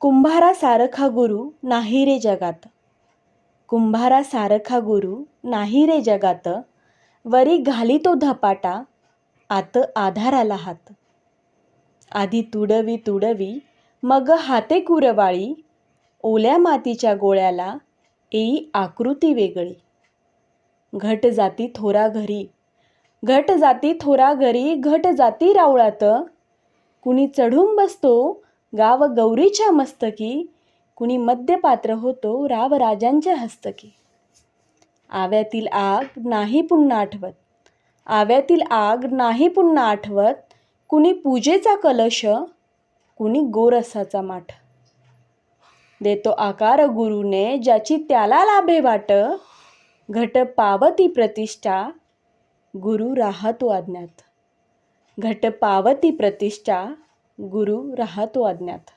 कुंभारासारखा गुरु नाही रे जगात. कुंभारासारखा गुरु नाही रे जगात. वरी घाली तो धपाटा आत आधाराला हात. आधी तुडवी तुडवी मग हाते कुरवाळी ओल्या मातीच्या गोळ्याला येई आकृती वेगळी. घट जाती थोरा घरी घट जाती थोरा घरी घट जाती रावळात. कुणी चढून बसतो गाव गौरीच्या मस्तकी कुणी मद्यपात्र होतो रावराजांच्या हस्तकी. आव्यातील आग नाही पुन्हा आठवत. आव्यातील आग नाही पुन्हा आठवत. कुणी पूजेचा कलश कुणी गोरसाचा माठ. देतो आकार गुरुने ज्याची त्याला लाभे वाट. घट पावती प्रतिष्ठा गुरु राहतो अज्ञात. घट पावती प्रतिष्ठा गुरु राहतो अज्ञात